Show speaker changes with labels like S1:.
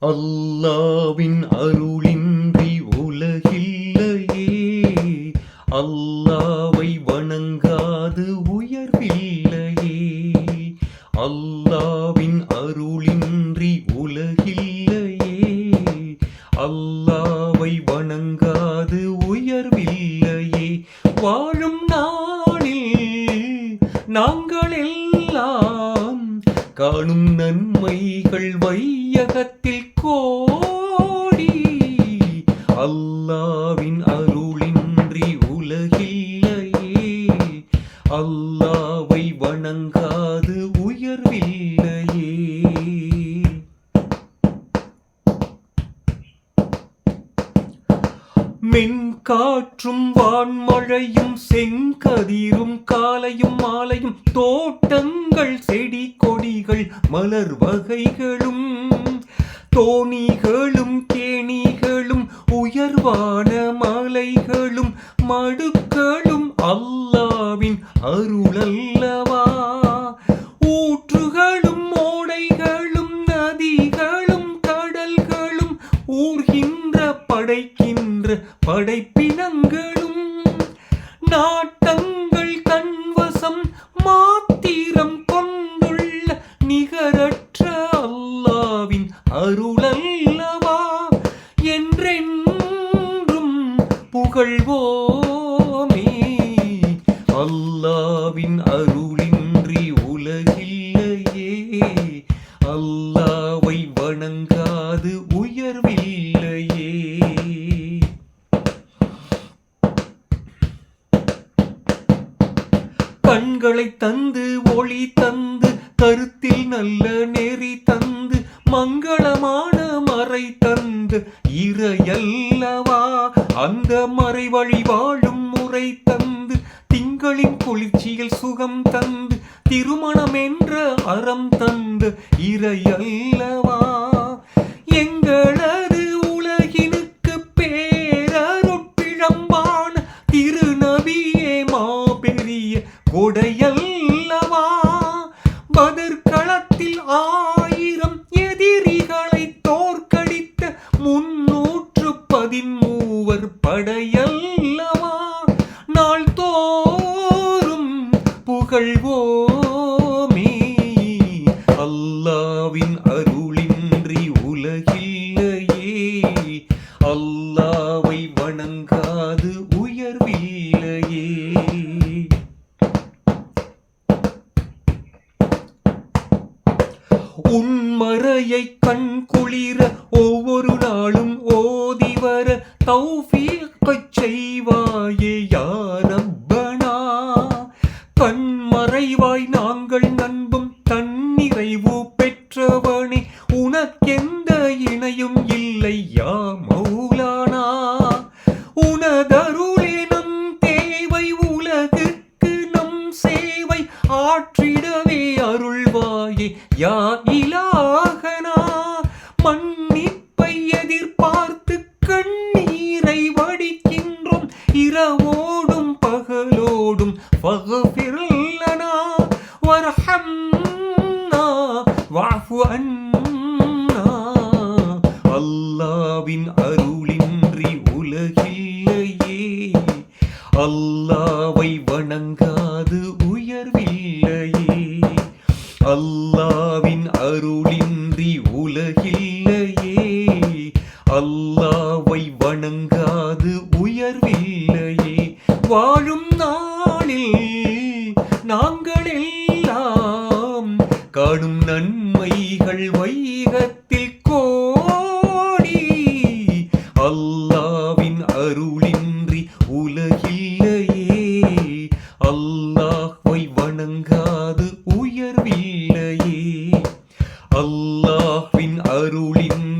S1: அல்லாவின் அருளின்றி உலகில்லையே. அல்லாவை வணங்காது உயர்வில்லையே. அல்லாவின் அருளின்றி உலகில்லையே. அல்லாவை வணங்காது உயர்வில்லையே. வாழும் நாளில் நாங்கள் எல்லாம் காணும் நன்மைகள் வையகத்தில் கோடி. அல்லாவின் அருளின்றி உலகில்லையே. அல்லாவை வணங்காது உயர்வில்லையே. மென்காற்றும் வான்மழையும் செங்கதிரும் காலையும் மாலையும் தோட்டங்கள் செடி கொடிகள் மலர் வகைகளும் தோணிகளும் கேணிகளும் உயர்வான மலைகளும் மடுக்களும் அல்லாவின் அருளல்லவா. ஊற்றுகள் படைக்கின்ற படைப்பினங்களும் நாட்டங்கள் தன்வசம் மாத்திரம் கொண்டுள்ள நிகரற்ற அல்லாவின் அருளல்லவா என்றென்றும் புகழ்வோமே. அல்லாவின் அருளின்றி உலகில்லையே. அல்லாவை வணங்காது கண்களை தந்து ஒளி தந்து கருத்தில் நல்ல நெறி தந்து மங்களமான மறை தந்து இறையல்லவா? அந்த மறை வழி வாழும் முறை தந்து திங்களின் குளிர்ச்சியில் சுகம் தந்து திருமணம் என்ற அறம் தந்து இறையல்லவா? எங்களது கொடையல்லவா பதிர்களத்தில் ஆயிரம் எதிரிகளை தோற்கடித்த முன்னூற்று பதிமூவர் படையல்லவா? நாள் தோறும் புகழ்வோமே அல்லாவின் அருளின்றி உலகில்லையே. அல்ல உன்மறையை கண் குளிர ஒவ்வொரு நாளும் ஓதி வர தௌஃபீக்கச் செய்வாயே யாரப்பனா கண்மறைவாய் நாங்கள் நண்பும் தன்னிறைவு பெற்றவனே யா இலாகனா மன்னிப்பை எதிர்பார்த்து கண்ணீரை வடிக்கின்றோம். இரவோடும் பகலோடும். ஃபக்ஃபிர்லனா வர்ஹம்னா வஅஃபு அன்னா. அல்லாவின் அல்லாவின் அருளின்றி உலகில்லையே. அல்லாவை வணங்காது உயர்வில்லையே. வாழும் நாளில் நாங்கள் எல்லாம் காணும் நன்மைகள் வைகத் அல்லாஹ்வை வணங்காது உயர்வில்லையே. அல்லாஹ்வின் அருளின்